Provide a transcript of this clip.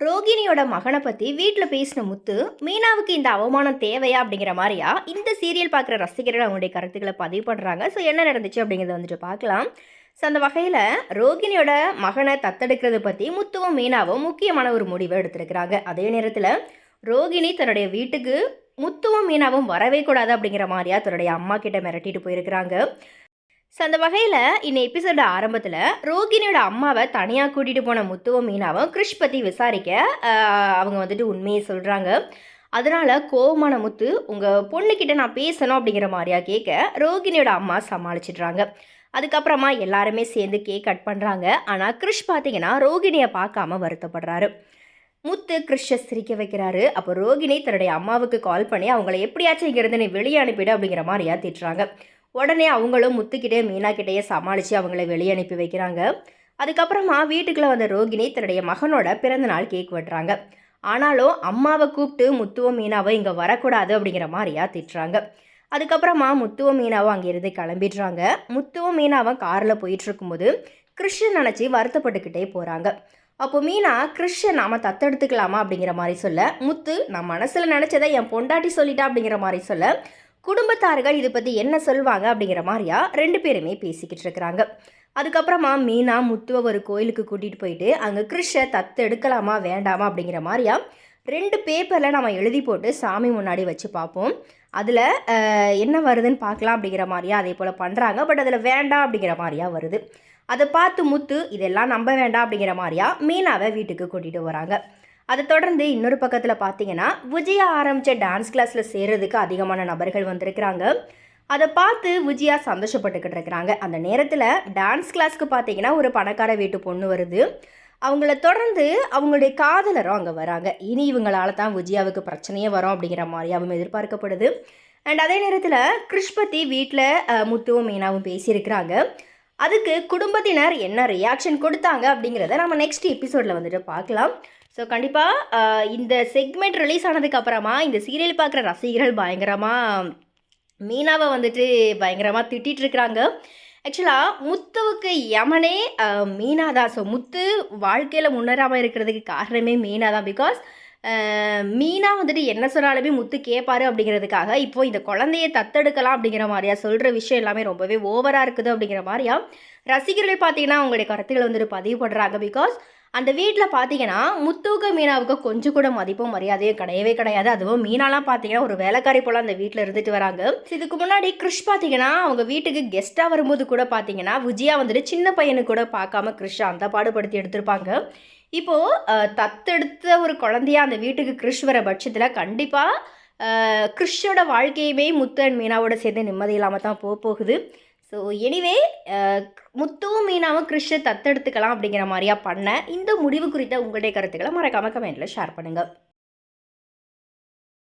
ரோகிணியோட மகனை பற்றி வீட்டில் பேசின முத்து மீனாவுக்கு இந்த அவமானம் தேவையா அப்படிங்கிற மாதிரியா இந்த சீரியல் பார்க்குற ரசிகர்கள் அவங்களுடைய கருத்துக்களை பதிவு பண்ணுறாங்க ஸோ என்ன நடந்துச்சு அப்படிங்கிறத வந்துட்டு பார்க்கலாம். ஸோ அந்த வகையில் ரோகிணியோட மகனை தத்தெடுக்கிறது பற்றி முத்துவும் மீனாவும் முக்கியமான ஒரு முடிவை எடுத்திருக்கிறாங்க. அதே நேரத்தில் ரோகிணி தன்னுடைய வீட்டுக்கு முத்துவும் மீனாவும் வரவே கூடாது அப்படிங்கிற மாதிரியா தன்னுடைய அம்மா கிட்ட மிரட்டிட்டு போயிருக்கிறாங்க. ஸோ அந்த வகையில் இந்த எபிசோட ஆரம்பத்தில் ரோகிணியோட அம்மாவை தனியாக கூட்டிகிட்டு போன முத்துவும் மீனாவும் கிருஷ் பற்றி விசாரிக்க அவங்க வந்துட்டு உண்மையை சொல்கிறாங்க அதனால் கோவமான முத்து உங்கள் பொண்ணுக்கிட்ட நான் பேசணும் அப்படிங்கிற மாதிரியா கேட்க ரோகிணியோட அம்மா சமாளிச்சிடுறாங்க. அதுக்கப்புறமா எல்லாருமே சேர்ந்து கேக் கட் பண்ணுறாங்க ஆனால் கிறிஷ் பார்த்தீங்கன்னா ரோகிணியை பார்க்காம வருத்தப்படுறாரு. முத்து கிறிஷை சிரிக்க வைக்கிறாரு. அப்போ ரோகிணி தன்னுடைய அம்மாவுக்கு கால் பண்ணி அவங்கள எப்படியாச்சும் இங்கிருந்து நீ வெளியே அனுப்பிடு அப்படிங்கிற மாதிரியா திட்டுறாங்க. உடனே அவங்களும் முத்துக்கிட்டே மீனாக்கிட்டேயே சமாளித்து அவங்கள வெளியே அனுப்பி வைக்கிறாங்க. அதுக்கப்புறமா வீட்டுக்குள்ளே வந்த ரோகிணி தன்னுடைய மகனோட பிறந்தநாள் கேக் வெட்டுறாங்க. ஆனாலும் அம்மாவை கூப்பிட்டு முத்துவ மீனாவை இங்கே வரக்கூடாது அப்படிங்கிற மாதிரியா திட்டுறாங்க. அதுக்கப்புறமா முத்துவ மீனாவும் அங்கேருந்து கிளம்பிடுறாங்க. முத்துவ மீனாவும் காரில் போயிட்டுருக்கும்போது கிருஷ்ணன் நினச்சி வருத்தப்பட்டுக்கிட்டே போகிறாங்க அப்போ மீனா கிருஷ்ணன் நாம தத்தெடுத்துக்கலாமா? அப்படிங்கிற மாதிரி சொல்ல முத்து நான் மனசில் நினச்சதை என் பொண்டாட்டி சொல்லிட்டா? அப்படிங்கிற மாதிரி சொல்ல குடும்பத்தார்கள் இதை பற்றி என்ன சொல்வாங்க அப்படிங்கிற மாதிரியா ரெண்டு பேருமே பேசிக்கிட்டு இருக்கிறாங்க. அதுக்கப்புறமா மீனா முத்துவை ஒரு கோயிலுக்கு கூட்டிகிட்டு போயிட்டு அங்கே கிருஷ்ண தத்து எடுக்கலாமா வேண்டாமா? அப்படிங்கிற மாதிரியா ரெண்டு பேப்பரில் நம்ம எழுதி போட்டு சாமி முன்னாடி வச்சு பார்ப்போம். அதில் என்ன வருதுன்னு பார்க்கலாம் அப்படிங்கிற மாதிரியா அதே போல் பண்ணுறாங்க பட் அதில் வேண்டாம் அப்படிங்கிற மாதிரியா வருது. அதை பார்த்து முத்து இதெல்லாம் நம்ப வேண்டாம் அப்படிங்கிற மாதிரியா மீனாவை வீட்டுக்கு கூட்டிகிட்டு வராங்க. அதை தொடர்ந்து இன்னொரு பக்கத்தில் பார்த்தீங்கன்னா விஜயா ஆரம்பித்த டான்ஸ் கிளாஸில் சேர்றதுக்கு அதிகமான நபர்கள் வந்திருக்கிறாங்க. அதை பார்த்து விஜயா சந்தோஷப்பட்டுக்கிட்டு இருக்கிறாங்க. அந்த நேரத்தில் டான்ஸ் கிளாஸ்க்கு பார்த்தீங்கன்னா ஒரு பணக்கார வீட்டு பொண்ணு வருது. அவங்கள தொடர்ந்து அவங்களுடைய காதலரும் அங்கே வராங்க. இனி இவங்களால தான் விஜயாவுக்கு பிரச்சனையே வரும் அப்படிங்கிற மாதிரியாகவும் எதிர்பார்க்கப்படுது. அண்ட் அதே நேரத்தில் கிருஷ் பற்றி வீட்டில் முத்துவும் மீனாவும் பேசியிருக்கிறாங்க. அதுக்கு குடும்பத்தினர் என்ன ரியாக்ஷன் கொடுத்தாங்க அப்படிங்கிறத நம்ம நெக்ஸ்ட் எபிசோடில் வந்துட்டு பார்க்கலாம். ஸோ கண்டிப்பாக இந்த செக்மெண்ட் ரிலீஸ் ஆனதுக்கு அப்புறமா இந்த சீரியல் பார்க்குற ரசிகர்கள் பயங்கரமாக மீனாவை வந்துட்டு பயங்கரமாக திட்டிகிட்டு இருக்கிறாங்க. ஆக்சுவலாக முத்துவுக்கு யமனே மீனா தான். ஸோ முத்து வாழ்க்கையில் முன்னேறாமல் இருக்கிறதுக்கு காரணமே மீனா தான். பிகாஸ் மீனா வந்துட்டு என்ன சொன்னாலுமே முத்து கேட்பாரு அப்படிங்கிறதுக்காக இப்போ இந்த குழந்தைய தத்தெடுக்கலாம் அப்படிங்கிற மாதிரியா சொல்கிற விஷயம் எல்லாமே ரொம்பவே ஓவராக இருக்குது அப்படிங்கிற மாதிரியா ரசிகர்கள் பார்த்தீங்கன்னா அவங்களுடைய கருத்துக்களை வந்துட்டு பதிவு பண்ணுறாங்க பிகாஸ் அந்த வீட்டில் பார்த்தீங்கன்னா முத்துவுக்கு மீனாவுக்கு கொஞ்சம் கூட மதிப்பும் மரியாதையும் கிடையவே கிடையாது. அதுவும் மீனாலாம் பார்த்தீங்கன்னா ஒரு வேலைக்காரி போல் அந்த வீட்டில் இருந்துட்டு வராங்க. இதுக்கு முன்னாடி கிறிஷ் பார்த்தீங்கன்னா அவங்க வீட்டுக்கு கெஸ்ட்டாக வரும்போது கூட பார்த்தீங்கன்னா விஜயா வந்துட்டு சின்ன பையனு கூட பார்க்காம கிறிஷ் அந்த பாடுபடுத்தி எடுத்திருப்பாங்க. இப்போது தத்தெடுத்த ஒரு குழந்தையா அந்த வீட்டுக்கு கிறிஷ் வர பட்சத்தில் கண்டிப்பாக கிறிஷோட வாழ்க்கையுமே முத்து அண்ட் மீனாவோட சேர்ந்து நிம்மதி இல்லாமல் தான் போக போகுது. ஸோ எனிவே uh, முத்துவும் மீனாவும் கிறிஷை தத்தெடுத்துக்கலாம் அப்படிங்கிற மாதிரியா பண்ண இந்த முடிவு குறித்த உங்களுடைய கருத்துக்களை மறக்காமல் கமெண்ட்டில் ஷேர் பண்ணுங்கள்